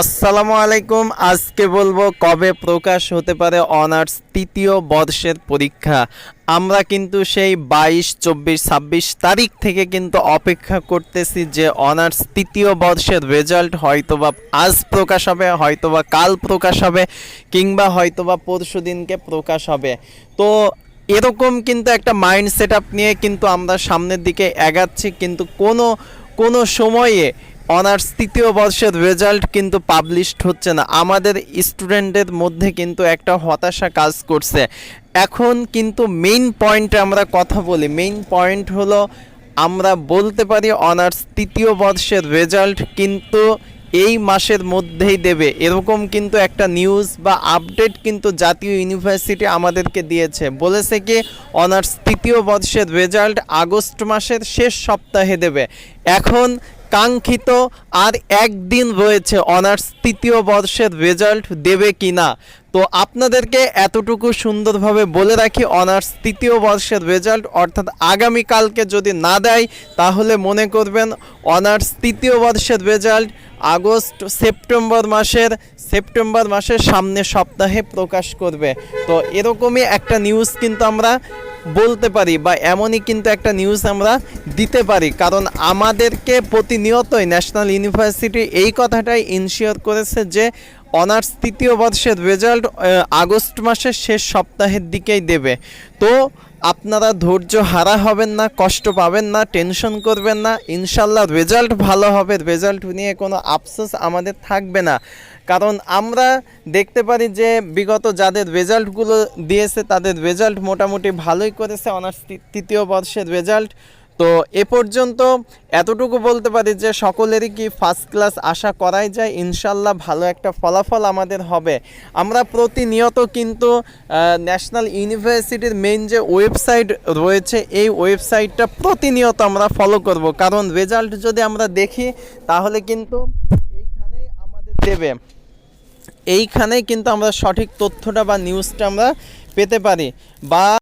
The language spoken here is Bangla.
আসসালামু আলাইকুম। আজকে বলব কবে প্রকাশ হতে পারে অনার্স তৃতীয় বর্ষের পরীক্ষা। আমরা কিন্তু সেই বাইশ, চব্বিশ, ছাব্বিশ তারিখ থেকে কিন্তু অপেক্ষা করতেছি যে অনার্স তৃতীয় বর্ষের রেজাল্ট হয়তোবা আজ প্রকাশ হবে, হয়তোবা কাল প্রকাশ হবে, কিংবা হয়তোবা পরশু দিনকে প্রকাশ হবে। তো এরকম কিন্তু একটা মাইন্ড সেট আপ নিয়ে কিন্তু আমরা সামনের দিকে এগাচ্ছি, কিন্তু কোনো কোনো সময়ে অনার্স তৃতীয় বর্ষের রেজাল্ট কিন্তু পাবলিশড হচ্ছে না। আমাদের স্টুডেন্টদের মধ্যে কিন্তু একটা হতাশা কাজ করছে। এখন কিন্তু মেইন পয়েন্টে আমরা কথা বলি। মেইন পয়েন্ট হলো আমরা বলতে পারি অনার্স তৃতীয় বর্ষের রেজাল্ট কিন্তু এই মাসের মধ্যেই দেবে। এরকম কিন্তু একটা নিউজ বা আপডেট কিন্তু জাতীয় ইউনিভার্সিটি আমাদেরকে দিয়েছে। বলেছে কি অনার্স তৃতীয় বর্ষের রেজাল্ট আগস্ট মাসের শেষ সপ্তাহে দেবে। এখন কাঙ্ক্ষিত আর একদিন রয়েছে অনার্স তৃতীয় বর্ষের রেজাল্ট দেবে কি না তো আপনাদেরকে এতটুকু সুন্দরভাবে বলে রাখি, অনার্স তৃতীয় বর্ষের রেজাল্ট অর্থাৎ আগামীকালকে যদি না দেয়, তাহলে মনে করবেন অনার্স তৃতীয় বর্ষের রেজাল্ট আগস্ট, সেপ্টেম্বর মাসের সেপ্টেম্বর মাসের সামনের সপ্তাহে প্রকাশ করবে। তো এরকমই একটা নিউজ কিন্তু আমরা বলতে পারি বা এমনই কিন্তু একটা নিউজ আমরা দিতে পারি। কারণ আমাদেরকে প্রতিনিয়তই ন্যাশনাল ইউনিভার্সিটি এই কথাটাই ইনশিওর করেছে যে অনার্স তৃতীয় বর্ষের রেজাল্ট আগস্ট মাসের শেষ সপ্তাহের দিকেই দেবে। তো আপনারা ধৈর্য হারা হবেন না, কষ্ট পাবেন না, টেনশন করবেন না। ইনশাল্লাহ রেজাল্ট ভালো হবে। রেজাল্ট নিয়ে কোনো আফসোস আমাদের থাকবে না। কারণ আমরা দেখতে পারি যে বিগত যাদের রেজাল্টগুলো দিয়েছে, তাদের রেজাল্ট মোটামুটি ভালোই করেছে অনার্স তৃতীয় বর্ষের রেজাল্ট। তো এ পর্যন্ত এতটুকু বলতে পারি যে সকলেরই কি ফার্স্ট ক্লাস আশা করাই যায়, ইনশাল্লাহ ভালো একটা ফলাফল আমাদের হবে। আমরা প্রতিনিয়ত কিন্তু ন্যাশনাল ইউনিভার্সিটির মেন যে ওয়েবসাইট রয়েছে, এই ওয়েবসাইটটা প্রতিনিয়ত আমরা ফলো করব। কারণ রেজাল্ট যদি আমরা দেখি, তাহলে কিন্তু এইখানেই আমাদের দেবে। এইখানেই কিন্তু আমরা সঠিক তথ্যটা বা নিউজটা আমরা পেতে পারি। বা